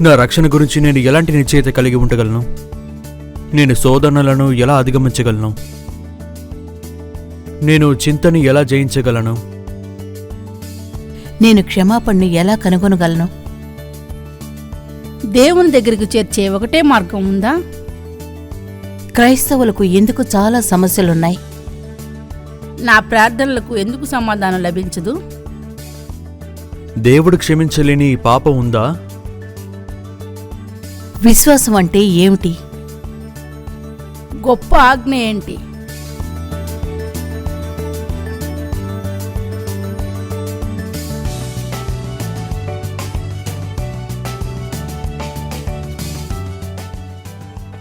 నా రక్షణ గురించి నేను ఎలాంటి నిశ్చయిత కలిగి ఉండగలను? నేను శోధనలను ఎలా అధిగమించగలను? నేను చింతని ఎలా జయించగలను? నేను క్షమాపణను ఎలా కనుగొనగలను? దేవుని దగ్గరికి చేర్చే ఒకటే మార్గం ఉందా? క్రైస్తవులకు ఎందుకు చాలా సమస్యలున్నాయి? నా ప్రార్థనలకు ఎందుకు సమాధానం లభించదు? దేవుడు క్షమించలేని పాపం ఉందా? విశ్వాసం అంటే ఏమిటి? గొప్ప ఆజ్ఞ ఏంటి?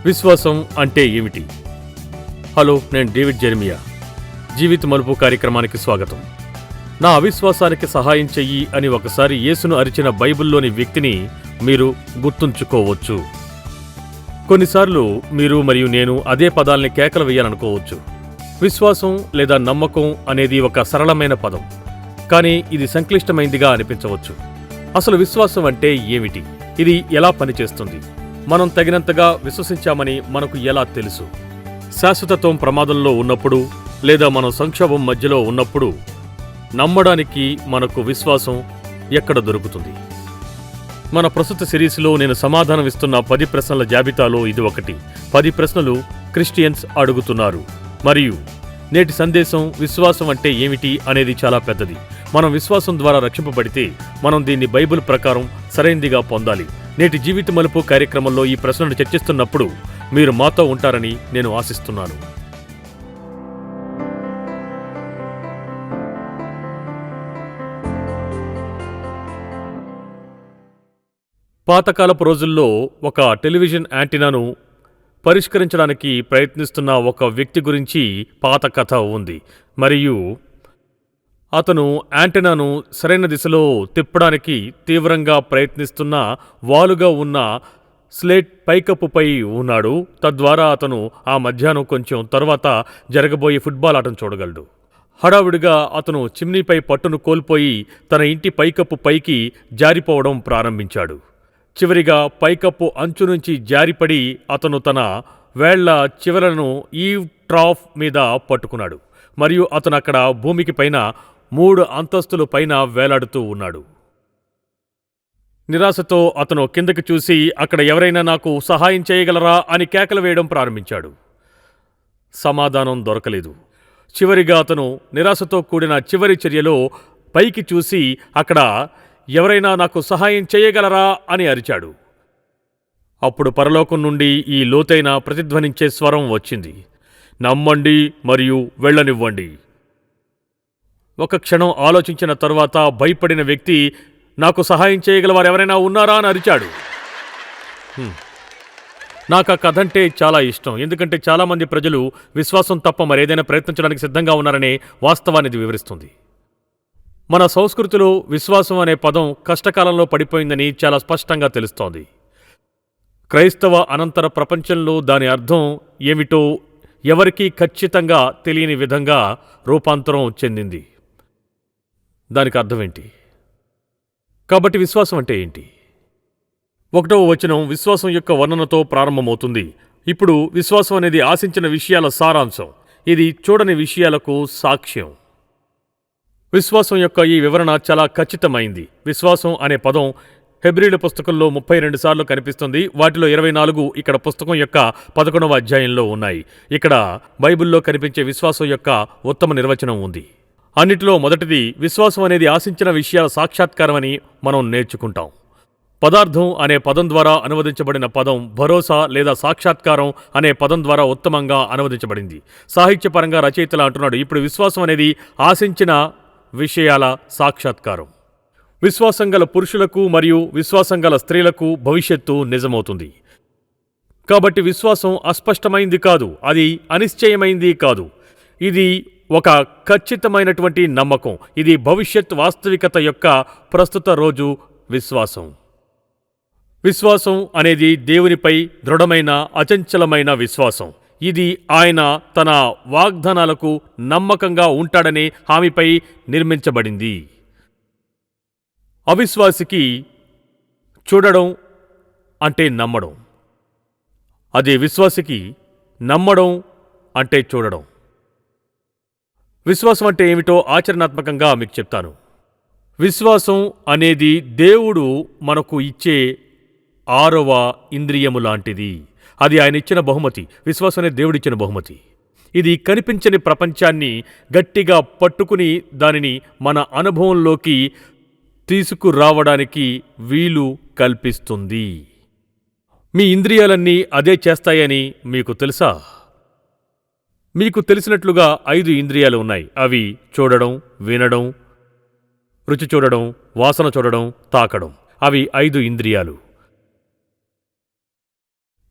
విశ్వాసం అంటే ఏమిటి? హలో నేను డేవిడ్ జెర్మియా. జీవిత మలుపు కార్యక్రమానికి స్వాగతం. నా అవిశ్వాసానికి సహాయం చెయ్యి అని ఒకసారి యేసును అరిచిన బైబిల్లోని వ్యక్తిని మీరు గుర్తుంచుకోవచ్చు. కొన్నిసార్లు మీరు మరియు నేను అదే పదాల్ని కేకలు వేయాలనుకోవచ్చు. విశ్వాసం లేదా నమ్మకం అనేది ఒక సరళమైన పదం. కానీ ఇది సంక్లిష్టమైందిగా అనిపించవచ్చు. అసలు విశ్వాసం అంటే ఏమిటి? ఇది ఎలా పనిచేస్తుంది? మనం తగినంతగా విశ్వసించామని మనకు ఎలా తెలుసు? శాశ్వతత్వం ప్రమాదంలో ఉన్నప్పుడు లేదా మనం సంక్షోభం మధ్యలో ఉన్నప్పుడు నమ్మడానికి మనకు విశ్వాసం ఎక్కడ దొరుకుతుంది? మన ప్రస్తుత సిరీస్లో నేను సమాధానం ఇస్తున్న పది ప్రశ్నల జాబితాలో ఇది ఒకటి. పది ప్రశ్నలు క్రిస్టియన్స్ అడుగుతున్నారు. మరియు నేటి సందేశం విశ్వాసం అంటే ఏమిటి అనేది చాలా పెద్దది. మనం విశ్వాసం ద్వారా రక్షింపబడితే మనం దీన్ని బైబిల్ ప్రకారం సరైందిగా పొందాలి. నేటి జీవిత మలుపు కార్యక్రమంలో ఈ ప్రశ్నను చర్చిస్తున్నప్పుడు మీరు మాతో ఉంటారని నేను ఆశిస్తున్నాను. పాతకాలపు రోజుల్లో ఒక టెలివిజన్ యాంటీనాను పరిష్కరించడానికి ప్రయత్నిస్తున్న ఒక వ్యక్తి గురించి పాత కథ ఉంది. మరియు అతను యాంటీనాను సరైన దిశలో తిప్పడానికి తీవ్రంగా ప్రయత్నిస్తున్న వాలుగా ఉన్న స్లేట్ పైకప్పుపై ఉన్నాడు. తద్వారా అతను ఆ మధ్యాహ్నం కొంచెం తర్వాత జరగబోయే ఫుట్బాల్ ఆటను చూడగలడు. హడావుడిగా అతను చిమ్నీపై పట్టును కోల్పోయి తన ఇంటి పైకప్పు పైకి జారిపోవడం ప్రారంభించాడు. చివరిగా పైకప్పు అంచు నుంచి జారిపడి అతను తన వేళ్ళ చివరలను ఈ ట్రాఫ్ మీద పట్టుకున్నాడు మరియు అతను అక్కడ భూమికి పైన మూడు అంతస్తులు పైన వేలాడుతూ ఉన్నాడు. నిరాశతో అతను కిందకి చూసి అక్కడ ఎవరైనా నాకు సహాయం చేయగలరా? అని కేకలు వేయడం ప్రారంభించాడు. సమాధానం దొరకలేదు. చివరిగా అతను నిరాశతో కూడిన చివరి చర్యలో పైకి చూసి అక్కడ ఎవరైనా నాకు సహాయం చేయగలరా అని అరిచాడు. అప్పుడు పరలోకం నుండి ఈ లోతైన ప్రతిధ్వనించే స్వరం వచ్చింది. నమ్మండి మరియు వెళ్ళనివ్వండి. ఒక క్షణం ఆలోచించిన తరువాత భయపడిన వ్యక్తి నాకు సహాయం చేయగలవారు ఎవరైనా ఉన్నారా అని అరిచాడు. నాకు ఆ కథ అంటే చాలా ఇష్టం. ఎందుకంటే చాలామంది ప్రజలు విశ్వాసం తప్ప మరేదైనా ప్రయత్నించడానికి సిద్ధంగా ఉన్నారనే వాస్తవాన్ని ఇది వివరిస్తుంది. మన సంస్కృతిలో విశ్వాసం అనే పదం కష్టకాలంలో పడిపోయిందని చాలా స్పష్టంగా తెలుస్తోంది. క్రైస్తవ అనంతర ప్రపంచంలో దాని అర్థం ఏమిటో ఎవరికీ ఖచ్చితంగా తెలియని విధంగా రూపాంతరం చెందింది. దానికి అర్థం ఏంటి? కాబట్టి విశ్వాసం అంటే ఏంటి? ఒకటవ వచనం విశ్వాసం యొక్క వర్ణనతో ప్రారంభమవుతుంది. ఇప్పుడు విశ్వాసం అనేది ఆశించిన విషయాల సారాంశం. ఇది చూడని విషయాలకు సాక్ష్యం. విశ్వాసం యొక్క ఈ వివరణ చాలా ఖచ్చితమైంది. విశ్వాసం అనే పదం హెబ్రిల పుస్తకంలో ముప్పై రెండు సార్లు కనిపిస్తుంది. వాటిలో ఇరవై నాలుగు ఇక్కడ పుస్తకం యొక్క పదకొండవ అధ్యాయంలో ఉన్నాయి. ఇక్కడ బైబిల్లో కనిపించే విశ్వాసం యొక్క ఉత్తమ నిర్వచనం ఉంది. అన్నిటిలో మొదటిది విశ్వాసం అనేది ఆశించిన విషయాల సాక్షాత్కారం అని మనం నేర్చుకుంటాం. పదార్థం అనే పదం ద్వారా అనువదించబడిన పదం భరోసా లేదా సాక్షాత్కారం అనే పదం ద్వారా ఉత్తమంగా అనువదించబడింది. సాహిత్యపరంగా రచయితలు అంటున్నాడు ఇప్పుడు విశ్వాసం అనేది ఆశించిన విషయాల సాక్షాత్కారం. విశ్వాసం గల పురుషులకు మరియు విశ్వాసం గల స్త్రీలకు భవిష్యత్తు నిజమవుతుంది. కాబట్టి విశ్వాసం అస్పష్టమైంది కాదు అది అనిశ్చయమైంది కాదు. ఇది ఒక ఖచ్చితమైనటువంటి నమ్మకం ఇది భవిష్యత్ వాస్తవికత యొక్క ప్రస్తుత రోజు విశ్వాసం. విశ్వాసం అనేది దేవునిపై దృఢమైన అచంచలమైన విశ్వాసం. ఇది ఆయన తన వాగ్దానాలకు నమ్మకంగా ఉంటాడనే హామీపై నిర్మించబడింది. అవిశ్వాసికి చూడడం అంటే నమ్మడం. అదే విశ్వాసికి నమ్మడం అంటే చూడడం. విశ్వాసం అంటే ఏమిటో ఆచరణాత్మకంగా మీకు చెప్తాను. విశ్వాసం అనేది దేవుడు మనకు ఇచ్చే ఆరవ ఇంద్రియము లాంటిది. అది ఆయన ఇచ్చిన బహుమతి విశ్వాసనే దేవుడిచ్చిన బహుమతి. ఇది కనిపించని ప్రపంచాన్ని గట్టిగా పట్టుకుని దానిని మన అనుభవంలోకి తీసుకురావడానికి వీలు కల్పిస్తుంది. మీ ఇంద్రియాలన్నీ అదే చేస్తాయని మీకు తెలుసా? మీకు తెలిసినట్లుగా ఐదు ఇంద్రియాలు ఉన్నాయి. అవి చూడడం వినడం రుచి చూడడం వాసన చూడడం తాకడం. అవి ఐదు ఇంద్రియాలు.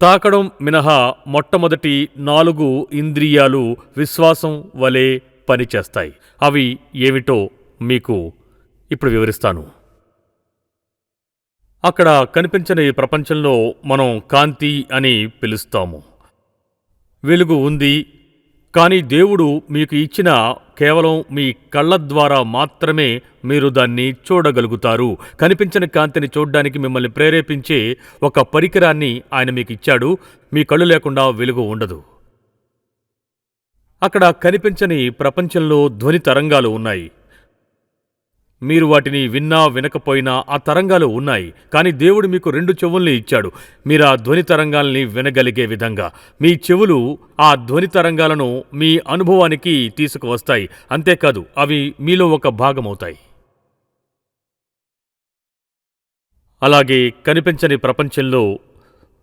తాకడం మినహా మొట్టమొదటి నాలుగు ఇంద్రియాలు విశ్వాసం వలె పనిచేస్తాయి. అవి ఏమిటో మీకు ఇప్పుడు వివరిస్తాను. అక్కడ కనిపించని ప్రపంచంలో మనం కాంతి అని పిలుస్తాము. వెలుగు ఉంది కానీ దేవుడు మీకు ఇచ్చిన కేవలం మీ కళ్ళ ద్వారా మాత్రమే మీరు దాన్ని చూడగలుగుతారు. కనిపించని కాంతిని చూడడానికి మిమ్మల్ని ప్రేరేపించే ఒక పరికరాన్ని ఆయన మీకు ఇచ్చాడు. మీ కళ్ళు లేకుండా వెలుగు ఉండదు. అక్కడ కనిపించని ప్రపంచంలో ధ్వని తరంగాలు ఉన్నాయి. మీరు వాటిని విన్నా వినకపోయినా ఆ తరంగాలు ఉన్నాయి కానీ దేవుడు మీకు రెండు చెవుల్ని ఇచ్చాడు. మీరు ఆ ధ్వని తరంగాల్ని వినగలిగే విధంగా. మీ చెవులు ఆ ధ్వని తరంగాలను మీ అనుభవానికి తీసుకువస్తాయి. అంతేకాదు అవి మీలో ఒక భాగమవుతాయి. అలాగే కనిపించని ప్రపంచంలో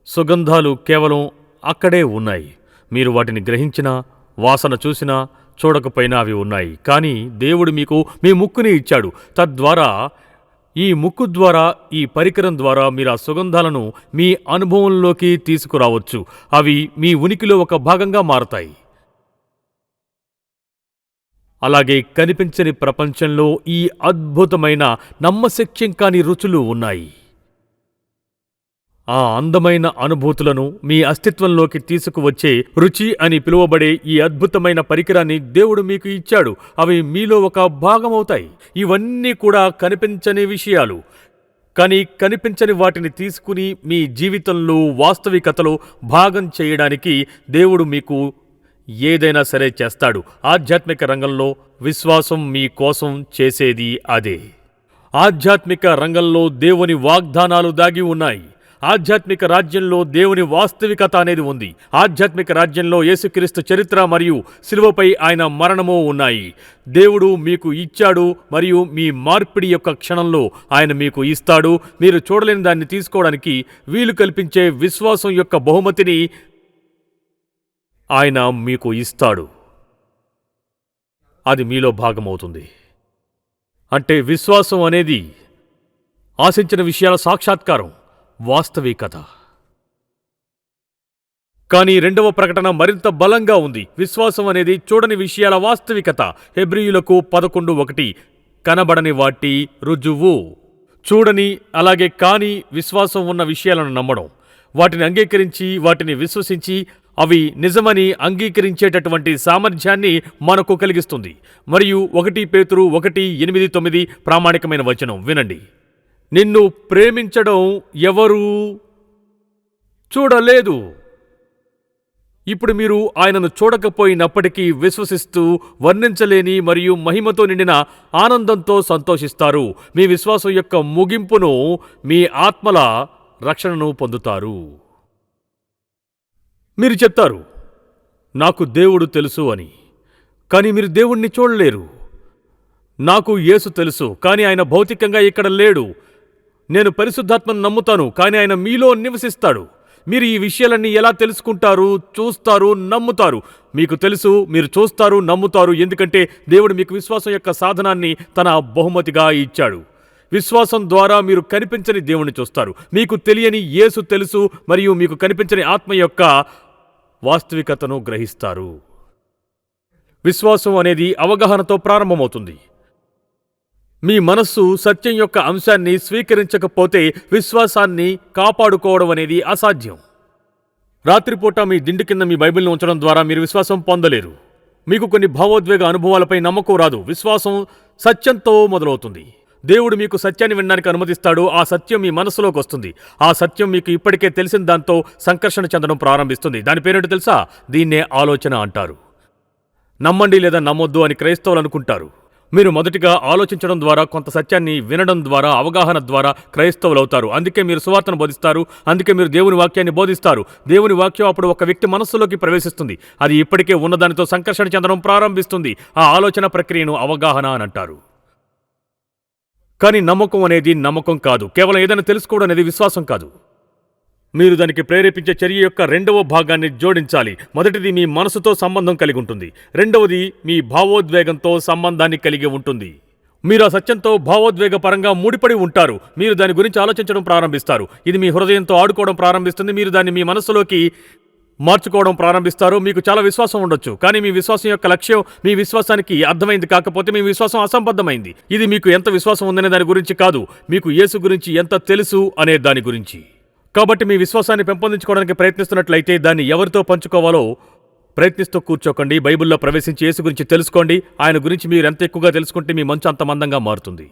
సుగంధాలు కేవలం అక్కడే ఉన్నాయి. మీరు వాటిని గ్రహించినా వాసన చూసినా చూడకపోయినా అవి ఉన్నాయి. కానీ దేవుడు మీకు మీ ముక్కుని ఇచ్చాడు. తద్వారా ఈ ముక్కు ద్వారా ఈ పరికరం ద్వారా మీరు ఆ సుగంధాలను మీ అనుభవంలోకి తీసుకురావచ్చు. అవి మీ ఉనికిలో ఒక భాగంగా మారతాయి. అలాగే కనిపించని ప్రపంచంలో ఈ అద్భుతమైన నమ్మశక్యం కాని రుచులు ఉన్నాయి. ఆ అందమైన అనుభూతులను మీ అస్తిత్వంలోకి తీసుకువచ్చే రుచి అని పిలువబడే ఈ అద్భుతమైన పరికరాన్ని దేవుడు మీకు ఇచ్చాడు. అవి మీలో ఒక భాగమవుతాయి. ఇవన్నీ కూడా కనిపించని విషయాలు. కానీ కనిపించని వాటిని తీసుకుని మీ జీవితంలో వాస్తవికతలో భాగం చేయడానికి దేవుడు మీకు ఏదైనా సరే చేస్తాడు. ఆధ్యాత్మిక రంగంలో విశ్వాసం మీ కోసం చేసేది అదే. ఆధ్యాత్మిక రంగంలో దేవుని వాగ్దానాలు దాగి ఉన్నాయి. ఆధ్యాత్మిక రాజ్యంలో దేవుని వాస్తవికత అనేది ఉంది. ఆధ్యాత్మిక రాజ్యంలో యేసుక్రీస్తు చరిత్ర మరియు శిలువపై ఆయన మరణము ఉన్నాయి. దేవుడు మీకు ఇచ్చాడు మరియు మీ మార్పిడి యొక్క క్షణంలో ఆయన మీకు ఇస్తాడు. మీరు చూడలేని దాన్ని తీసుకోవడానికి వీలు కల్పించే విశ్వాసం యొక్క బహుమతిని ఆయన మీకు ఇస్తాడు. అది మీలో భాగమవుతుంది. అంటే విశ్వాసం అనేది ఆశించిన విషయాల సాక్షాత్కారం. వాస్తవికత. కానీ రెండవ ప్రకటన మరింత బలంగా ఉంది. విశ్వాసం అనేది చూడని విషయాల వాస్తవికత. హెబ్రియులకు పదకొండు ఒకటి. కనబడని వాటి రుజువు. చూడని అలాగే కాని విశ్వాసం ఉన్న విషయాలను నమ్మడం. వాటిని అంగీకరించి వాటిని విశ్వసించి అవి నిజమని అంగీకరించేటటువంటి సామర్థ్యాన్ని మనకు కలిగిస్తుంది. మరియు ఒకటి పేతురు ఒకటి ఎనిమిది తొమ్మిది ప్రామాణికమైన వచనం. వినండి. నిన్ను ప్రేమించడం ఎవరూ? చూడలేదు. ఇప్పుడు మీరు ఆయనను చూడకపోయినప్పటికీ విశ్వసిస్తూ వర్ణించలేని మరియు మహిమతో నిండిన ఆనందంతో సంతోషిస్తారు. మీ విశ్వాసం యొక్క ముగింపును మీ ఆత్మల రక్షణను పొందుతారు. మీరు చెప్తారు నాకు దేవుడు తెలుసు అని. కానీ మీరు దేవుణ్ణి చూడలేరు. నాకు యేసు తెలుసు కానీ ఆయన భౌతికంగా ఇక్కడ లేడు. నేను పరిశుద్ధాత్మను నమ్ముతాను కానీ ఆయన మీలో నివసిస్తాడు. మీరు ఈ విషయాలన్నీ ఎలా తెలుసుకుంటారు చూస్తారు నమ్ముతారు? మీకు తెలుసు మీరు చూస్తారు నమ్ముతారు ఎందుకంటే దేవుడు మీకు విశ్వాసం యొక్క సాధనాన్ని తన బహుమతిగా ఇచ్చాడు. విశ్వాసం ద్వారా మీరు కనిపించని దేవుణ్ణి చూస్తారు. మీకు తెలియని యేసు తెలుసు మరియు మీకు కనిపించని ఆత్మ యొక్క వాస్తవికతను గ్రహిస్తారు. విశ్వాసం అనేది అవగాహనతో ప్రారంభమవుతుంది. మీ మనస్సు సత్యం యొక్క అంశాన్ని స్వీకరించకపోతే విశ్వాసాన్ని కాపాడుకోవడం అనేది అసాధ్యం. రాత్రిపూట మీ దిండు కింద మీ బైబిల్ని ఉంచడం ద్వారా మీరు విశ్వాసం పొందలేరు. మీకు కొన్ని భావోద్వేగ అనుభవాలపై నమ్మకం రాదు. విశ్వాసం సత్యంతో మొదలవుతుంది. దేవుడు మీకు సత్యాన్ని వినడానికి అనుమతిస్తాడు. ఆ సత్యం మీ మనసులోకి వస్తుంది. ఆ సత్యం మీకు ఇప్పటికే తెలిసిన దాంతో సంకర్షణ చెందడం ప్రారంభిస్తుంది. దాని పేరేంటో తెలుసా? దీన్నే ఆలోచన అంటారు. నమ్మండి లేదా నమ్మొద్దు అని క్రైస్తవులు అనుకుంటారు. మీరు మొదటిగా ఆలోచించడం ద్వారా కొంత సత్యాన్ని వినడం ద్వారా అవగాహన ద్వారా క్రైస్తవులు అవుతారు అందుకే మీరు సువార్తను బోధిస్తారు. అందుకే మీరు దేవుని వాక్యాన్ని బోధిస్తారు. దేవుని వాక్యం అప్పుడు ఒక వ్యక్తి మనస్సులోకి ప్రవేశిస్తుంది. అది ఇప్పటికే ఉన్నదానితో సంకర్షణ చెందడం ప్రారంభిస్తుంది. ఆ ఆలోచన ప్రక్రియను అవగాహన అని అంటారు. కానీ నమ్మకం అనేది నమ్మకం కాదు. కేవలం ఏదైనా తెలుసుకోవడం అనేది విశ్వాసం కాదు. మీరు దానికి ప్రేరేపించే చర్య యొక్క రెండవ భాగాన్ని జోడించాలి. మొదటిది మీ మనసుతో సంబంధం కలిగి ఉంటుంది. రెండవది మీ భావోద్వేగంతో సంబంధాన్ని కలిగి ఉంటుంది. మీరు ఆ సత్యంతో భావోద్వేగ పరంగా ముడిపడి ఉంటారు. మీరు దాని గురించి ఆలోచించడం ప్రారంభిస్తారు. ఇది మీ హృదయంతో ఆడుకోవడం ప్రారంభిస్తుంది. మీరు దాన్ని మీ మనసులోకి మార్చుకోవడం ప్రారంభిస్తారు. మీకు చాలా విశ్వాసం ఉండొచ్చు. కానీ మీ విశ్వాసం యొక్క లక్ష్యం మీ విశ్వాసానికి అర్థమైంది కాకపోతే మీ విశ్వాసం అసంబద్ధమైంది. ఇది మీకు ఎంత విశ్వాసం ఉందనే దాని గురించి కాదు. మీకు యేసు గురించి ఎంత తెలుసు అనే దాని గురించి. కాబట్టి మీ విశ్వాసాన్ని పెంపొందించుకోవడానికి ప్రయత్నిస్తున్నట్లయితే దాన్ని ఎవరితో పంచుకోవాలో ప్రయత్నిస్తూ కూర్చోకండి. బైబిల్లో ప్రవేశించి యేసు గురించి తెలుసుకోండి. ఆయన గురించి మీరు ఎంత ఎక్కువగా తెలుసుకుంటే మీ మంచు అంత మందంగా మారుతుంది.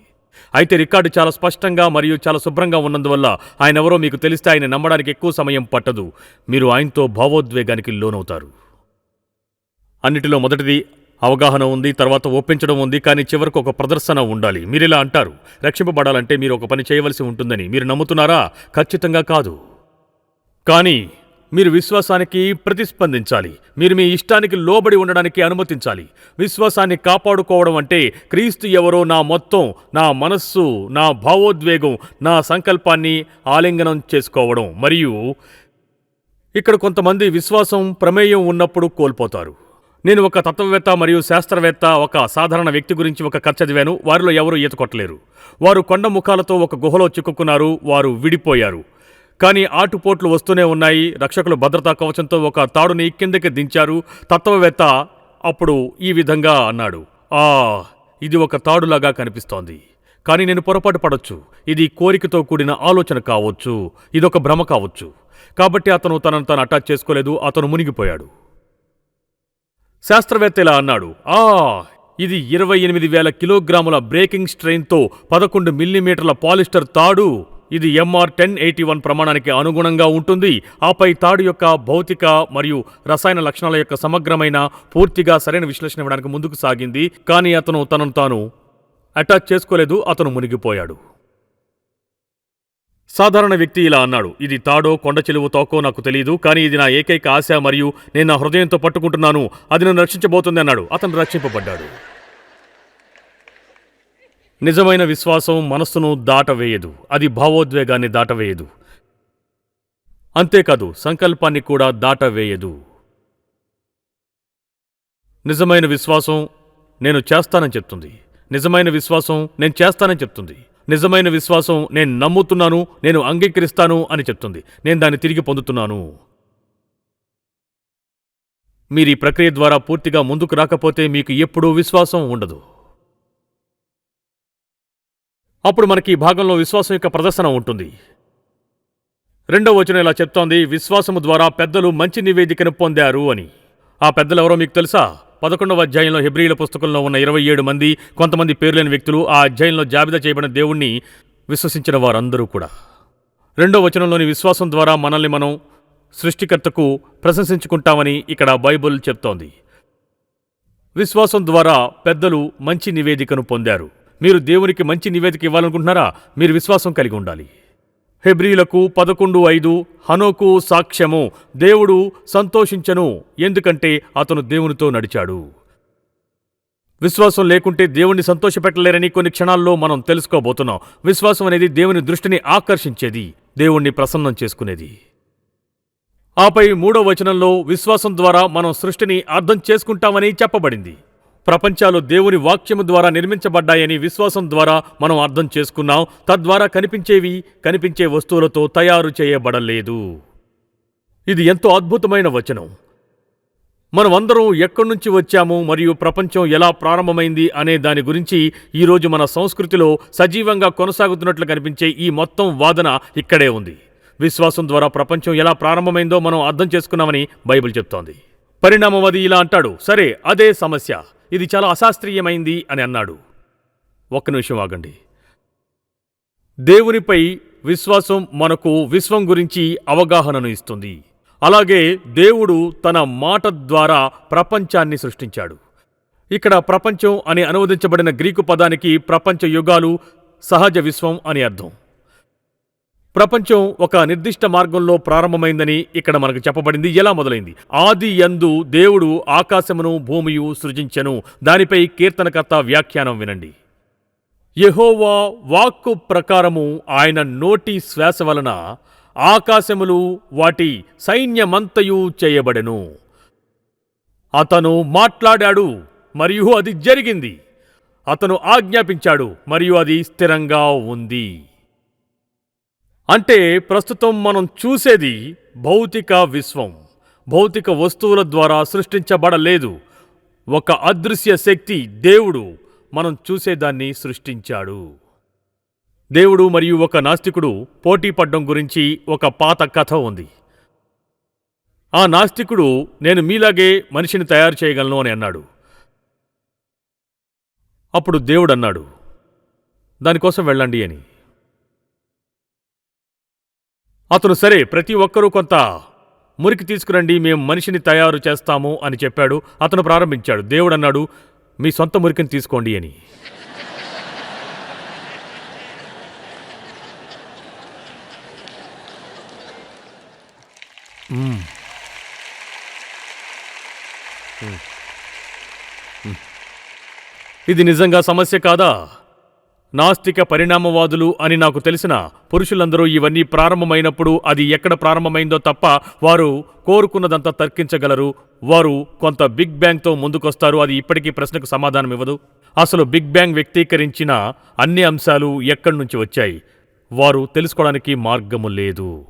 అయితే రికార్డు చాలా స్పష్టంగా మరియు చాలా శుభ్రంగా ఉన్నందువల్ల ఆయన ఎవరో మీకు తెలిస్తే ఆయన నమ్మడానికి ఎక్కువ సమయం పట్టదు. మీరు ఆయనతో భావోద్వేగానికి లోనవుతారు. అన్నిటిలో మొదటిది అవగాహన ఉంది తర్వాత ఒప్పించడం ఉంది కానీ చివరకు ఒక ప్రదర్శన ఉండాలి. మీరిలా అంటారు. రక్షింపబడాలంటే మీరు ఒక పని చేయవలసి ఉంటుందని. మీరు నమ్ముతున్నారా? ఖచ్చితంగా కాదు. కానీ మీరు విశ్వాసానికి ప్రతిస్పందించాలి. మీరు మీ ఇష్టానికి లోబడి ఉండడానికి అనుమతించాలి. విశ్వాసాన్ని కాపాడుకోవడం అంటే క్రీస్తు ఎవరో నా మొత్తం నా మనస్సు నా భావోద్వేగం నా సంకల్పాన్ని ఆలింగనం చేసుకోవడం. మరియు ఇక్కడ కొంతమంది విశ్వాసం ప్రమేయం ఉన్నప్పుడు కోల్పోతారు. నేను ఒక తత్వవేత్త మరియు శాస్త్రవేత్త ఒక సాధారణ వ్యక్తి గురించి ఒక కథ చదివాను. వారిలో ఎవరూ ఈత కొట్టలేరు. వారు కొండ ముఖాలతో ఒక గుహలో చిక్కుకున్నారు. వారు విడిపోయారు. కానీ ఆటుపోట్లు వస్తూనే ఉన్నాయి. రక్షకులు భద్రతా కవచంతో ఒక తాడుని కిందకి దించారు. తత్వవేత్త అప్పుడు ఈ విధంగా అన్నాడు. ఆ ఇది ఒక తాడులాగా కనిపిస్తోంది. కానీ నేను పొరపాటు పడొచ్చు. ఇది కోరికతో కూడిన ఆలోచన కావచ్చు. ఇదొక భ్రమ కావచ్చు. కాబట్టి అతను తనను తాను అటాచ్ చేసుకోలేదు. అతను మునిగిపోయాడు. శాస్త్రవేత్త ఇలా అన్నాడు. ఆ ఇది ఇరవై ఎనిమిది వేల కిలోగ్రాముల బ్రేకింగ్ స్ట్రెయిన్తో పదకొండు మిల్లీమీటర్ల పాలిస్టర్ తాడు. ఇది ఎంఆర్ టెన్ ఎయిటీ వన్ ప్రమాణానికి అనుగుణంగా ఉంటుంది. ఆపై తాడు యొక్క భౌతిక మరియు రసాయన లక్షణాల యొక్క సమగ్రమైన పూర్తిగా సరైన విశ్లేషణ ఇవ్వడానికి ముందుకు సాగింది. కానీ అతను తనను తాను అటాచ్ చేసుకోలేదు. అతను మునిగిపోయాడు. సాధారణ వ్యక్తి ఇలా అన్నాడు. ఇది తాడో కొండ చెలువు తోకో నాకు తెలియదు కానీ ఇది నా ఏకైక ఆశ మరియు నేను నా హృదయంతో పట్టుకుంటున్నాను. అది నన్ను రక్షించబోతుంది అన్నాడు. అతను రక్షింపబడ్డాడు. నిజమైన విశ్వాసం మనస్సును దాటవేయదు. అది భావోద్వేగాన్ని దాటవేయదు. అంతేకాదు సంకల్పాన్ని కూడా దాటవేయదు. నిజమైన విశ్వాసం నేను చేస్తానని చెప్తుంది. నిజమైన విశ్వాసం నేను చేస్తానని చెప్తుంది. నిజమైన విశ్వాసం నేను నమ్ముతున్నాను నేను అంగీకరిస్తాను అని చెప్తుంది. నేను దాన్ని తిరిగి పొందుతున్నాను. మీరు ఈ ప్రక్రియ ద్వారా పూర్తిగా ముందుకు రాకపోతే మీకు ఎప్పుడూ విశ్వాసం ఉండదు. అప్పుడు మనకి ఈ భాగంలో విశ్వాసం యొక్క ప్రదర్శన ఉంటుంది. రెండవ వచనం ఇలా చెప్తోంది విశ్వాసము ద్వారా పెద్దలు మంచి నివేదికను పొందారు అని. ఆ పెద్దలెవరో మీకు తెలుసా? పదకొండవ అధ్యాయంలో హెబ్రియుల పుస్తకంలో ఉన్న ఇరవై ఏడు మంది కొంతమంది పేర్లేని వ్యక్తులు ఆ అధ్యాయంలో జాబితా చేయబడిన దేవుణ్ణి విశ్వసించిన వారందరూ కూడా. రెండో వచనంలోని విశ్వాసం ద్వారా మనల్ని మనం సృష్టికర్తకు ప్రశంసించుకుంటామని ఇక్కడ బైబుల్ చెప్తోంది. విశ్వాసం ద్వారా పెద్దలు మంచి నివేదికను పొందారు. మీరు దేవునికి మంచి నివేదిక ఇవ్వాలనుకుంటున్నారా? మీరు విశ్వాసం కలిగి ఉండాలి. హెబ్రీలకు పదకొండు ఐదు హనోకు సాక్ష్యము. దేవుడు సంతోషించను ఎందుకంటే అతను దేవునితో నడిచాడు. విశ్వాసం లేకుంటే దేవుణ్ణి సంతోషపెట్టలేరని కొన్ని క్షణాల్లో మనం తెలుసుకోబోతున్నాం. విశ్వాసం అనేది దేవుని దృష్టిని ఆకర్షించేది దేవుణ్ణి ప్రసన్నం చేసుకునేది. ఆపై మూడో వచనంలో విశ్వాసం ద్వారా మనం సృష్టిని అర్థం చేసుకుంటామని చెప్పబడింది. ప్రపంచాలు దేవుని వాక్యము ద్వారా నిర్మించబడ్డాయని విశ్వాసం ద్వారా మనం అర్థం చేసుకున్నాం. తద్వారా కనిపించేవి కనిపించే వస్తువులతో తయారు చేయబడలేదు. ఇది ఎంతో అద్భుతమైన వచనం. మనమందరం ఎక్కడి నుంచి వచ్చాము మరియు ప్రపంచం ఎలా ప్రారంభమైంది అనే దాని గురించి ఈరోజు మన సంస్కృతిలో సజీవంగా కొనసాగుతున్నట్లు కనిపించే ఈ మొత్తం వాదన ఇక్కడే ఉంది. విశ్వాసం ద్వారా ప్రపంచం ఎలా ప్రారంభమైందో మనం అర్థం చేసుకున్నామని బైబిల్ చెప్తోంది. పరిణామం అది ఇలా అంటాడు సరే అదే సమస్య. ఇది చాలా అశాస్త్రీయమైంది అని అన్నాడు. ఒక్క నిమిషం ఆగండి. దేవునిపై విశ్వాసం మనకు విశ్వం గురించి అవగాహనను ఇస్తుంది. అలాగే దేవుడు తన మాట ద్వారా ప్రపంచాన్ని సృష్టించాడు. ఇక్కడ ప్రపంచం అని అనువదించబడిన గ్రీకు పదానికి ప్రపంచ యుగాలు సహజ విశ్వం అని అర్థం. ప్రపంచం ఒక నిర్దిష్ట మార్గంలో ప్రారంభమైందని ఇక్కడ మనకు చెప్పబడింది. ఎలా మొదలైంది? ఆది యందు దేవుడు ఆకాశమును భూమియు సృజించెను. దానిపై కీర్తనకర్త వ్యాఖ్యానం వినండి. యెహోవా వాక్కు ప్రకారము ఆయన నోటి శ్వాస వలన ఆకాశములు వాటి సైన్యమంతయు చేయబడెను. అతను మాట్లాడాడు మరియు అది జరిగింది. అతను ఆజ్ఞాపించాడు మరియు అది స్థిరంగా ఉంది. అంటే ప్రస్తుతం మనం చూసేది భౌతిక విశ్వం. భౌతిక వస్తువుల ద్వారా సృష్టించబడలేదు. ఒక అదృశ్య శక్తి దేవుడు మనం చూసేదాన్ని సృష్టించాడు. దేవుడు మరియు ఒక నాస్తికుడు పోటీ పడ్డం గురించి ఒక పాత కథ ఉంది. ఆ నాస్తికుడు నేను మీలాగే మనిషిని తయారు చేయగలను అని అన్నాడు. అప్పుడు దేవుడు అన్నాడు దానికోసం వెళ్ళండి అని. అతను సరే ప్రతి ఒక్కరూ కొంత మురికి తీసుకురండి మేము మనిషిని తయారు చేస్తాము అని చెప్పాడు. అతను ప్రారంభించాడు. దేవుడు అన్నాడు మీ సొంత మురికిని తీసుకోండి అని. ఇది నిజంగా సమస్య కాదా? నాస్తిక పరిణామవాదులు అని నాకు తెలిసిన పురుషులందరూ ఇవన్నీ ప్రారంభమైనప్పుడు అది ఎక్కడ ప్రారంభమైందో తప్ప వారు కోరుకున్నదంతా తర్కించగలరు. వారు కొంత బిగ్ బ్యాంగ్తో ముందుకొస్తారు. అది ఇప్పటికీ ప్రశ్నకు సమాధానం ఇవ్వదు అసలు బిగ్ బ్యాంగ్ వ్యక్తీకరించిన అన్ని అంశాలు ఎక్కడి నుంచి వచ్చాయి? వారు తెలుసుకోవడానికి మార్గము లేదు.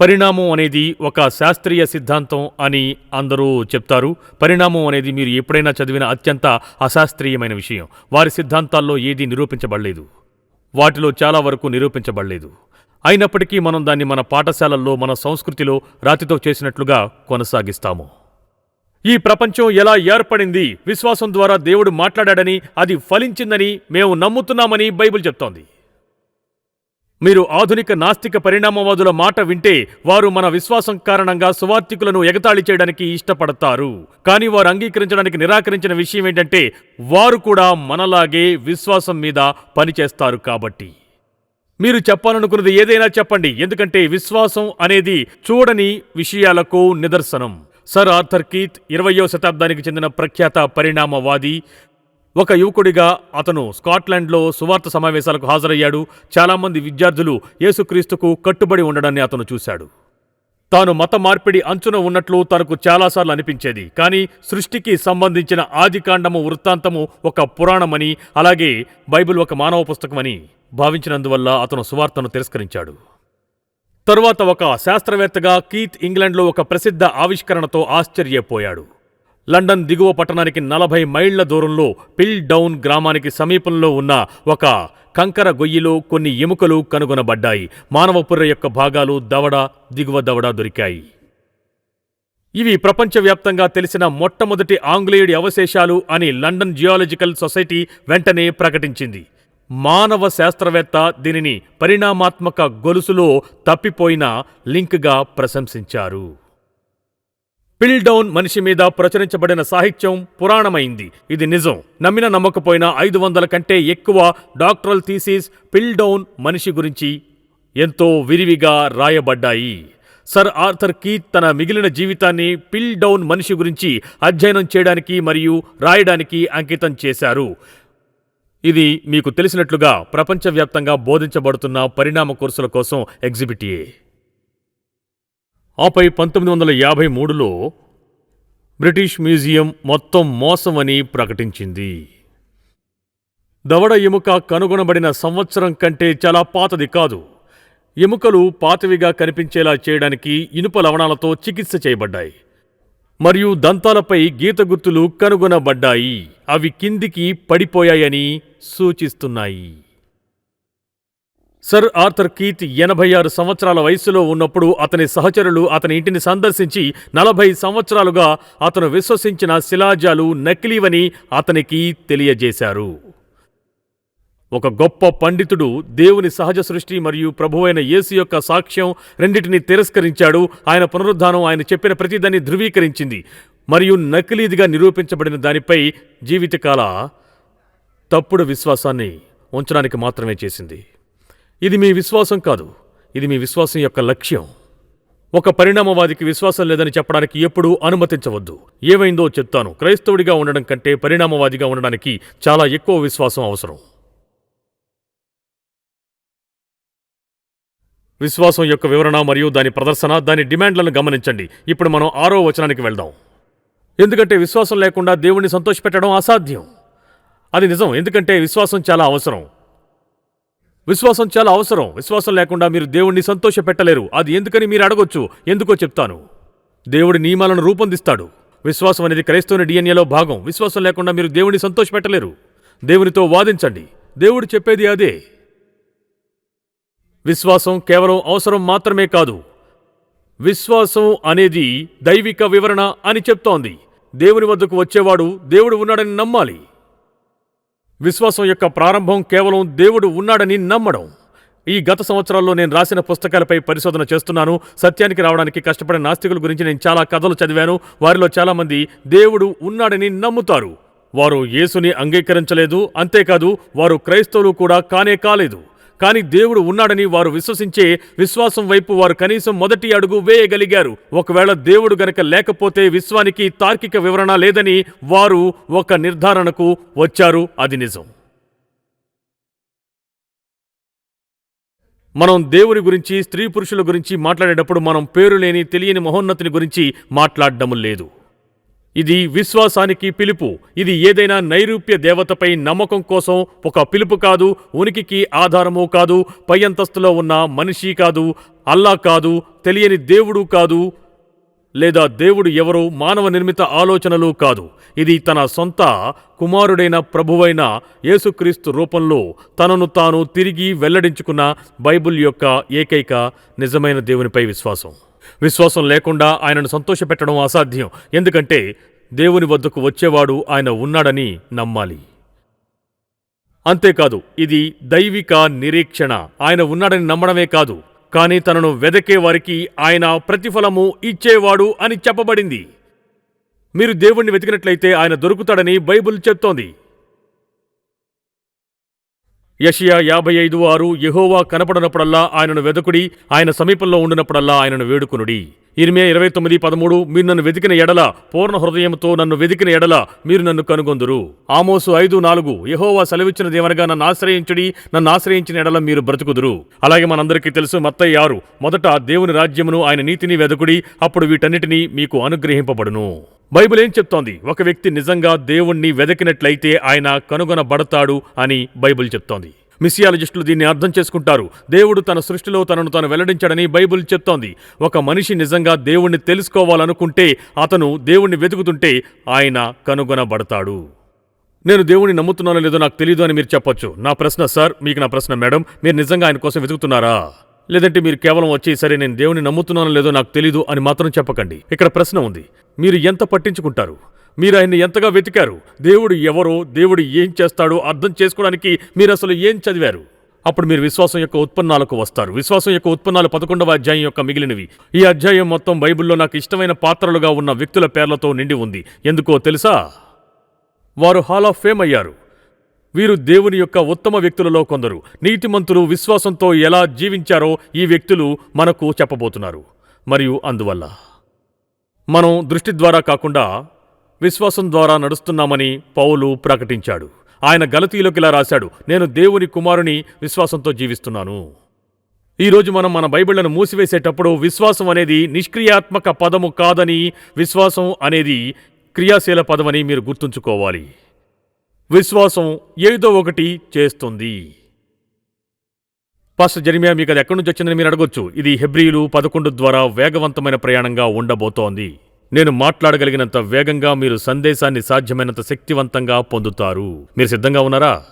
పరిణామం అనేది ఒక శాస్త్రీయ సిద్ధాంతం అని అందరూ చెప్తారు. పరిణామం అనేది మీరు ఎప్పుడైనా చదివిన అత్యంత అశాస్త్రీయమైన విషయం. వారి సిద్ధాంతాల్లో ఏదీ నిరూపించబడలేదు. వాటిలో చాలా వరకు నిరూపించబడలేదు. అయినప్పటికీ మనం దాన్ని మన పాఠశాలల్లో మన సంస్కృతిలో రాతితో చేసినట్లుగా కొనసాగిస్తాము. ఈ ప్రపంచం ఎలా ఏర్పడింది? విశ్వాసం ద్వారా దేవుడు మాట్లాడాడని అది ఫలించిందని మేము నమ్ముతున్నామని బైబిల్ చెప్తోంది. మీరు ఆధునిక నాస్తిక పరిణామవాదుల మాట వింటే వారు మన విశ్వాసం కారణంగా సువార్థికులను ఎగతాళి చేయడానికి ఇష్టపడతారు. కానీ వారు అంగీకరించడానికి నిరాకరించిన విషయం ఏంటంటే వారు కూడా మనలాగే విశ్వాసం మీద పనిచేస్తారు కాబట్టి. మీరు చెప్పాలనుకున్నది ఏదైనా చెప్పండి. ఎందుకంటే విశ్వాసం అనేది చూడని విషయాలకు నిదర్శనం. సర్ ఆర్థర్ కీత్ ఇరవయో శతాబ్దానికి చెందిన ప్రఖ్యాత పరిణామవాది ఒక యువకుడిగా అతను స్కాట్లాండ్లో సువార్త సమావేశాలకు హాజరయ్యాడు. చాలామంది విద్యార్థులు యేసుక్రీస్తుకు కట్టుబడి ఉండడాన్ని అతను చూశాడు. తాను మత మార్పిడి అంచున ఉన్నట్లు తనకు చాలాసార్లు అనిపించేది. కానీ సృష్టికి సంబంధించిన ఆదికాండము వృత్తాంతము ఒక పురాణమని అలాగే బైబిల్ ఒక మానవ పుస్తకమని భావించినందువల్ల అతను సువార్తను తిరస్కరించాడు. తరువాత ఒక శాస్త్రవేత్తగా కీత్ ఇంగ్లాండ్లో ఒక ప్రసిద్ధ ఆవిష్కరణతో ఆశ్చర్యపోయాడు. లండన్ దిగువ పట్టణానికి నలభై మైళ్ళ దూరంలో పిల్ డౌన్ గ్రామానికి సమీపంలో ఉన్న ఒక కంకర గొయ్యిలో కొన్ని ఎముకలు కనుగొనబడ్డాయి. మానవపుర్ర యొక్క భాగాలు దవడ దిగువ దవడ దొరికాయి. ఇవి ప్రపంచవ్యాప్తంగా తెలిసిన మొట్టమొదటి ఆంగ్లేయుడి అవశేషాలు అని లండన్ జియాలజికల్ సొసైటీ వెంటనే ప్రకటించింది. మానవ శాస్త్రవేత్త దీనిని పరిణామాత్మక గొలుసులో తప్పిపోయిన లింక్గా ప్రశంసించారు. పిల్డౌన్ మనిషి మీద ప్రచురించబడిన సాహిత్యం పురాణమైంది. ఇది నిజం. నమ్మిన నమ్మకపోయినా ఐదు వందల కంటే ఎక్కువ డాక్టరల్ థీసిస్ పిల్డౌన్ మనిషి గురించి ఎంతో విరివిగా రాయబడ్డాయి. సర్ ఆర్థర్ కీత్ తన మిగిలిన జీవితాన్ని పిల్ డౌన్ మనిషి గురించి అధ్యయనం చేయడానికి మరియు రాయడానికి అంకితం చేశారు. ఇది మీకు తెలిసినట్లుగా ప్రపంచవ్యాప్తంగా బోధించబడుతున్న పరిణామ కోర్సుల కోసం ఎగ్జిబిట్ ఏ. ఆపై పంతొమ్మిది వందల యాభై మూడులో బ్రిటిష్ మ్యూజియం మొత్తం మోసం అని ప్రకటించింది. దవడ ఎముక కనుగొనబడిన సంవత్సరం కంటే చాలా పాతది కాదు. ఎముకలు పాతవిగా కనిపించేలా చేయడానికి ఇనుప లవణాలతో చికిత్స చేయబడ్డాయి. మరియు దంతాలపై గీత గుర్తులు కనుగొనబడ్డాయి. అవి కిందికి పడిపోయాయని సూచిస్తున్నాయి. సర్ ఆర్థర్ కీత్ ఎనభై ఆరు సంవత్సరాల వయసులో ఉన్నప్పుడు అతని సహచరులు అతని ఇంటిని సందర్శించి నలభై సంవత్సరాలుగా అతను విశ్వసించిన శిలాజాలు నకిలీవని అతనికి తెలియజేశారు. ఒక గొప్ప పండితుడు దేవుని సహజ సృష్టి మరియు ప్రభువైన యేసు యొక్క సాక్ష్యం రెండింటిని తిరస్కరించాడు. ఆయన పునరుద్ధానం ఆయన చెప్పిన ప్రతిదాన్ని ధృవీకరించింది. మరియు నకిలీదిగా నిరూపించబడిన దానిపై జీవితకాల తప్పుడు విశ్వాసాన్ని ఉంచడానికి మాత్రమే చేసింది. ఇది మీ విశ్వాసం కాదు. ఇది మీ విశ్వాసం యొక్క లక్ష్యం. ఒక పరిణామవాదికి విశ్వాసం లేదని చెప్పడానికి ఎప్పుడూ అనుమతించవద్దు. ఏమైందో చెప్తాను. క్రైస్తవుడిగా ఉండడం కంటే పరిణామవాదిగా ఉండడానికి చాలా ఎక్కువ విశ్వాసం అవసరం. విశ్వాసం యొక్క వివరణ మరియు దాని ప్రదర్శన దాని డిమాండ్లను గమనించండి. ఇప్పుడు మనం ఆరో వచనానికి వెళ్దాం. ఎందుకంటే విశ్వాసం లేకుండా దేవుణ్ణి సంతోషపెట్టడం అసాధ్యం. అది నిజం. ఎందుకంటే విశ్వాసం చాలా అవసరం. విశ్వాసం చాలా అవసరం. విశ్వాసం లేకుండా మీరు దేవుణ్ణి సంతోషపెట్టలేరు అది ఎందుకని మీరు అడగొచ్చు? ఎందుకో చెప్తాను. దేవుడి నియమాలను రూపొందిస్తాడు. విశ్వాసం అనేది క్రైస్తవుని డిఎన్ఏలో భాగం. విశ్వాసం లేకుండా మీరు దేవుణ్ణి సంతోషపెట్టలేరు దేవునితో వాదించండి. దేవుడు చెప్పేది అదే. విశ్వాసం కేవలం అవసరం మాత్రమే కాదు. విశ్వాసం అనేది దైవిక వివరణ అని చెప్తోంది. దేవుని వద్దకు వచ్చేవాడు దేవుడు ఉన్నాడని నమ్మాలి. విశ్వాసం యొక్క ప్రారంభం కేవలం దేవుడు ఉన్నాడని నమ్మడం. ఈ గత సంవత్సరాల్లో నేను రాసిన పుస్తకాలపై పరిశోధన చేస్తున్నాను. సత్యానికి రావడానికి కష్టపడే నాస్తికుల గురించి నేను చాలా కథలు చదివాను. వారిలో చాలామంది దేవుడు ఉన్నాడని నమ్ముతారు. వారు యేసుని అంగీకరించలేదు. అంతేకాదు వారు క్రైస్తవులు కూడా కానే కాలేదు. కానీ దేవుడు ఉన్నాడని వారు విశ్వసించే విశ్వాసం వైపు వారు కనీసం మొదటి అడుగు వేయగలిగారు. ఒకవేళ దేవుడు గనక లేకపోతే విశ్వానికి తార్కిక వివరణ లేదని వారు ఒక నిర్ధారణకు వచ్చారు. అది నిజం. మనం దేవుని గురించి స్త్రీ పురుషుల గురించి మాట్లాడేటప్పుడు మనం పేరు లేని తెలియని మహోన్నతిని గురించి మాట్లాడడం లేదు. ఇది విశ్వాసానికి పిలుపు. ఇది ఏదైనా నైరూప్య దేవతపై నమ్మకం కోసం ఒక పిలుపు కాదు ఉనికికి ఆధారము కాదు పై అంతస్తులో ఉన్న మనిషి కాదు అల్లా కాదు తెలియని దేవుడు కాదు లేదా దేవుడు ఎవరు మానవ నిర్మిత ఆలోచనలు కాదు. ఇది తన సొంత కుమారుడైన ప్రభువైన యేసుక్రీస్తు రూపంలో తనను తాను తిరిగి వెల్లడించుకున్న బైబిల్ యొక్క ఏకైక నిజమైన దేవునిపై విశ్వాసం. విశ్వాసం లేకుండా ఆయనను సంతోషపెట్టడం అసాధ్యం. ఎందుకంటే దేవుని వద్దకు వచ్చేవాడు ఆయన ఉన్నాడని నమ్మాలి. అంతేకాదు ఇది దైవిక నిరీక్షణ. ఆయన ఉన్నాడని నమ్మడమే కాదు కానీ తనను వెదకే వారికి ఆయన ప్రతిఫలము ఇచ్చేవాడు అని చెప్పబడింది. మీరు దేవుణ్ణి వెతికినట్లయితే ఆయన దొరుకుతాడని బైబిల్ చెప్తోంది. యషియా యాభై ఐదు ఆరు యహోవా కనపడనప్పుడల్లా ఆయనను వెదకుడి ఆయన సమీపంలో ఉండినప్పుడల్లా ఆయనను వేడుకునుడి. ఇరిమే ఇరవై తొమ్మిది పదమూడు మీరు నన్ను వెతికిన ఎడల పూర్ణ హృదయంతో నన్ను వెతికిన ఎడల మీరు నన్ను కనుగొందురు. ఆమోసు ఐదు నాలుగు యహోవా సెలవిచ్చిన దేవనగా నన్ను ఆశ్రయించుడి నన్ను ఆశ్రయించిన ఎడల మీరు బ్రతుకుదురు. అలాగే మనందరికీ తెలుసు మత్తయ్య ఆరు మొదట దేవుని రాజ్యమును ఆయన నీతిని వెదకుడి అప్పుడు వీటన్నిటినీ మీకు అనుగ్రహింపబడును. బైబిల్ ఏం చెప్తోంది? ఒక వ్యక్తి నిజంగా దేవుణ్ణి వెదకినట్లయితే ఆయన కనుగొనబడతాడు అని బైబిల్ చెప్తోంది. మిసియాలజిస్టులు దీన్ని అర్థం చేసుకుంటారు. దేవుడు తన సృష్టిలో తనను తాను వెల్లడించాడని బైబిల్ చెప్తోంది. ఒక మనిషి నిజంగా దేవుణ్ణి తెలుసుకోవాలనుకుంటే అతను దేవుణ్ణి వెతుకుతుంటే ఆయన కనుగొనబడతాడు. నేను దేవుణ్ణి నమ్ముతున్నానో లేదో నాకు తెలియదు అని మీరు చెప్పొచ్చు. నా ప్రశ్న సార్ మీకు నా ప్రశ్న మేడం మీరు నిజంగా ఆయన కోసం వెతుకుతున్నారా? లేదంటే మీరు కేవలం వచ్చి సరే నేను దేవుని నమ్ముతున్నానో లేదో నాకు తెలీదు అని మాత్రం చెప్పకండి. ఇక్కడ ప్రశ్న ఉంది. మీరు ఎంత పట్టించుకుంటారు? మీరు ఆయన్ని ఎంతగా వెతికారు? దేవుడు ఎవరో దేవుడు ఏం చేస్తాడో అర్థం చేసుకోవడానికి మీరు అసలు ఏం చదివారు? అప్పుడు మీరు విశ్వాసం యొక్క ఉత్పన్నాలకు వస్తారు. విశ్వాసం యొక్క ఉత్పన్నాలు పదకొండవ అధ్యాయం యొక్క మిగిలినవి. ఈ అధ్యాయం మొత్తం బైబిల్లో నాకు ఇష్టమైన పాత్రలుగా ఉన్న వ్యక్తుల పేర్లతో నిండి ఉంది. ఎందుకో తెలుసా? వారు హాల్ ఆఫ్ ఫేమ్ అయ్యారు. వీరు దేవుని యొక్క ఉత్తమ వ్యక్తులలో కొందరు. నీతిమంతులు విశ్వాసంతో ఎలా జీవించారో ఈ వ్యక్తులు మనకు చెప్పబోతున్నారు. మరియు అందువల్ల మనం దృష్టి ద్వారా కాకుండా విశ్వాసం ద్వారా నడుస్తున్నామని పౌలు ప్రకటించాడు. ఆయన గలతీలోకి ఇలా రాశాడు నేను దేవుని కుమారుని విశ్వాసంతో జీవిస్తున్నాను. ఈరోజు మనం మన బైబిళ్ళను మూసివేసేటప్పుడు విశ్వాసం అనేది నిష్క్రియాత్మక పదము కాదని విశ్వాసం అనేది క్రియాశీల పదమని మీరు గుర్తుంచుకోవాలి. విశ్వాసం ఏదో ఒకటి చేస్తుంది. పాస్టర్ జరిమియా మీకు అది ఎక్కడి నుంచి వచ్చిందని మీరు అడగొచ్చు. ఇది హెబ్రియులు పదకొండు ద్వారా వేగవంతమైన ప్రయాణంగా ఉండబోతోంది. నేను మాట్లాడగలిగినంత వేగంగా మీరు సందేశాన్ని సాధ్యమైనంత శక్తివంతంగా పొందుతారు. మీరు సిద్ధంగా ఉన్నారా?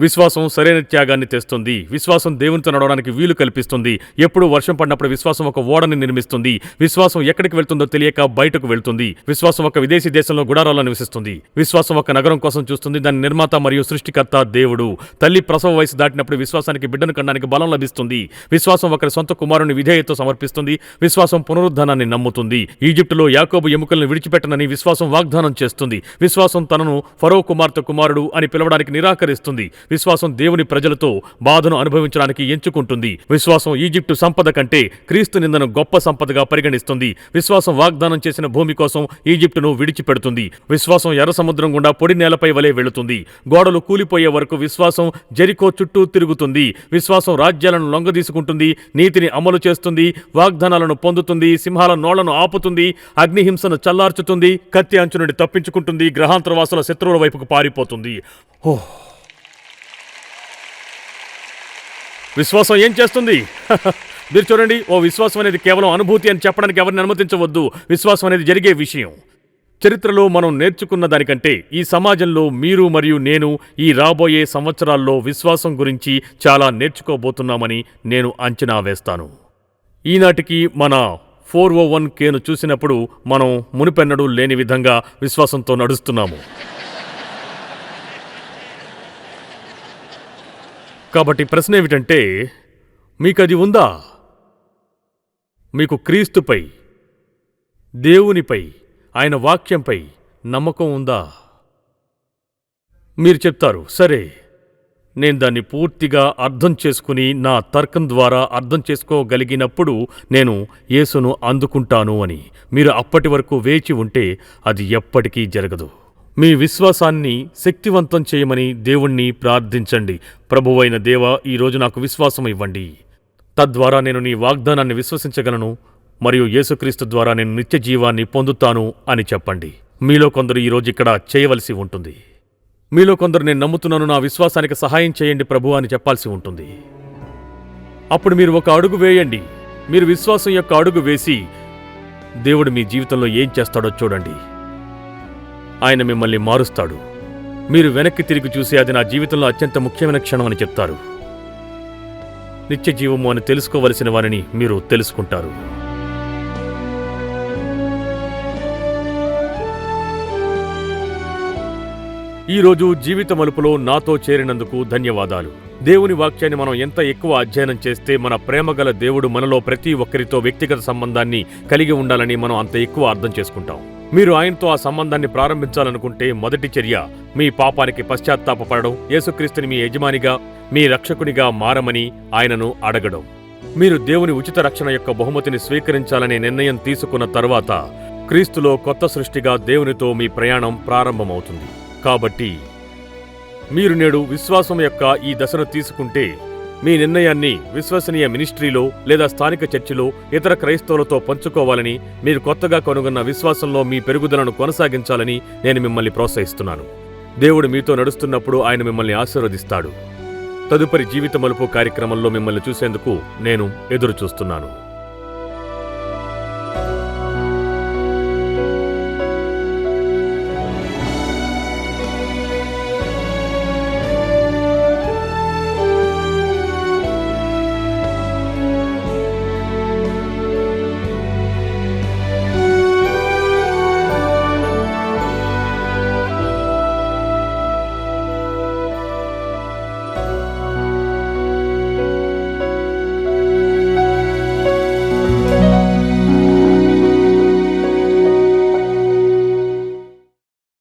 విశ్వాసం సరైన త్యాగాన్ని తెస్తుంది. విశ్వాసం దేవునితో నడవడానికి వీలు కల్పిస్తుంది. ఎప్పుడు వర్షం పడినప్పుడు విశ్వాసం ఒక ఓడని నిర్మిస్తుంది. విశ్వాసం ఎక్కడికి వెళ్తుందో తెలియక బయటకు వెళ్తుంది. విశ్వాసం ఒక విదేశీ దేశంలో గుడారాల్లో నివసిస్తుంది. విశ్వాసం ఒక నగరం కోసం చూస్తుంది. దాని నిర్మాత మరియు సృష్టికర్త దేవుడు. తల్లి ప్రసవ వయసు దాటినప్పుడు విశ్వాసానికి బిడ్డను కనడానికి బలం లభిస్తుంది. విశ్వాసం ఒకరి సొంత కుమారుని విధేయతో సమర్పిస్తుంది. విశ్వాసం పునరుద్ధానాన్ని నమ్ముతుంది. ఈజిప్టులో యాకోబు ఎముకలను విడిచిపెట్టనని విశ్వాసం వాగ్దానం చేస్తుంది. విశ్వాసం తనను ఫరో కుమార్తె కుమారుడు అని పిలవడానికి నిరాకరిస్తుంది. విశ్వాసం దేవుని ప్రజలతో బాధను అనుభవించడానికి ఎంచుకుంటుంది. విశ్వాసం ఈజిప్టు సంపద కంటే క్రీస్తు నిందను గొప్ప సంపదగా పరిగణిస్తుంది. విశ్వాసం వాగ్దానం చేసిన భూమి కోసం ఈజిప్టును విడిచిపెడుతుంది. విశ్వాసం ఎర్ర సముద్రం గుండా పొడి నేలపై వలె వెళుతుంది. గోడలు కూలిపోయే వరకు విశ్వాసం జెరికో చుట్టూ తిరుగుతుంది. విశ్వాసం రాజ్యాలను లొంగదీసుకుంటుంది నీతిని అమలు చేస్తుంది వాగ్దానాలను పొందుతుంది సింహాల నోళ్ళను ఆపుతుంది అగ్నిహింసను చల్లార్చుతుంది కత్తి అంచు నుండి తప్పించుకుంటుంది గ్రహాంతరవాసుల శత్రువుల వైపుకు పారిపోతుంది. ఓహ్! విశ్వాసం ఏం చేస్తుంది? మీరు చూడండి ఓ విశ్వాసం అనేది కేవలం అనుభూతి అని చెప్పడానికి ఎవరిని అనుమతించవద్దు. విశ్వాసం అనేది జరిగే విషయం. చరిత్రలో మనం నేర్చుకున్న దానికంటే ఈ సమాజంలో మీరు మరియు నేను ఈ రాబోయే సంవత్సరాల్లో విశ్వాసం గురించి చాలా నేర్చుకోబోతున్నామని నేను అంచనా వేస్తాను. ఈనాటికి మన ఫోర్ ఓ వన్ కేను చూసినప్పుడు మనం మునిపెన్నడూ లేని విధంగా విశ్వాసంతో నడుస్తున్నాము. కాబట్టి ప్రశ్న ఏమిటంటే మీకు అది ఉందా? మీకు క్రీస్తుపై దేవునిపై ఆయన వాక్యంపై నమ్మకం ఉందా? మీరు చెప్తారు సరే. నేను దాన్ని పూర్తిగా అర్థం చేసుకుని నా తర్కం ద్వారా అర్థం చేసుకోగలిగినప్పుడు నేను యేసును అందుకుంటాను అని. మీరు అప్పటి వరకు వేచి ఉంటే అది ఎప్పటికీ జరగదు. మీ విశ్వాసాన్ని శక్తివంతం చేయమని దేవుణ్ణి ప్రార్థించండి. ప్రభువైన దేవ ఈరోజు నాకు విశ్వాసం ఇవ్వండి. తద్వారా నేను నీ వాగ్దానాన్ని విశ్వసించగలను మరియు యేసుక్రీస్తు ద్వారా నేను నిత్య జీవాన్ని పొందుతాను అని చెప్పండి. మీలో కొందరు ఈరోజు ఇక్కడ చేయవలసి ఉంటుంది. మీలో కొందరు నేను నమ్ముతున్నాను నా విశ్వాసానికి సహాయం చేయండి ప్రభు అని చెప్పాల్సి ఉంటుంది. అప్పుడు మీరు ఒక అడుగు వేయండి. మీరు విశ్వాసం యొక్క అడుగు వేసి దేవుడు మీ జీవితంలో ఏం చేస్తాడో చూడండి. ఆయన మిమ్మల్ని మారుస్తాడు. మీరు వెనక్కి తిరిగి చూసి అది నా జీవితంలో అత్యంత ముఖ్యమైన క్షణం అని చెప్తారు. నిత్య జీవము అని తెలుసుకోవలసిన వారిని మీరు తెలుసుకుంటారు. ఈరోజు జీవిత మలుపులో నాతో చేరినందుకు ధన్యవాదాలు. దేవుని వాక్యాన్ని మనం ఎంత ఎక్కువ అధ్యయనం చేస్తే మన ప్రేమగల దేవుడు మనలో ప్రతి ఒక్కరితో వ్యక్తిగత సంబంధాన్ని కలిగి ఉండాలని మనం అంత ఎక్కువ అర్థం చేసుకుంటాం. మీరు ఆయనతో ఆ సంబంధాన్ని ప్రారంభించాలనుకుంటే మొదటి చర్య మీ పాపానికి పశ్చాత్తాపపడడం యేసుక్రీస్తుని మీ యజమానిగా మీ రక్షకునిగా మారమని ఆయనను అడగడం. మీరు దేవుని ఉచిత రక్షణ యొక్క బహుమతిని స్వీకరించాలనే నిర్ణయం తీసుకున్న తర్వాత క్రీస్తులో కొత్త సృష్టిగా దేవునితో మీ ప్రయాణం ప్రారంభమవుతుంది. కాబట్టి మీరు నేడు విశ్వాసం యొక్క ఈ దశను తీసుకుంటే మీ నిర్ణయాన్ని విశ్వసనీయ మినిస్ట్రీలో లేదా స్థానిక చర్చిలో ఇతర క్రైస్తవులతో పంచుకోవాలని మీరు కొత్తగా కనుగొన్న విశ్వాసంలో మీ పెరుగుదలను కొనసాగించాలని నేను మిమ్మల్ని ప్రోత్సహిస్తున్నాను. దేవుడు మీతో నడుస్తున్నప్పుడు ఆయన మిమ్మల్ని ఆశీర్వదిస్తాడు. తదుపరి జీవిత మలుపు కార్యక్రమంలో మిమ్మల్ని చూసేందుకు నేను ఎదురు చూస్తున్నాను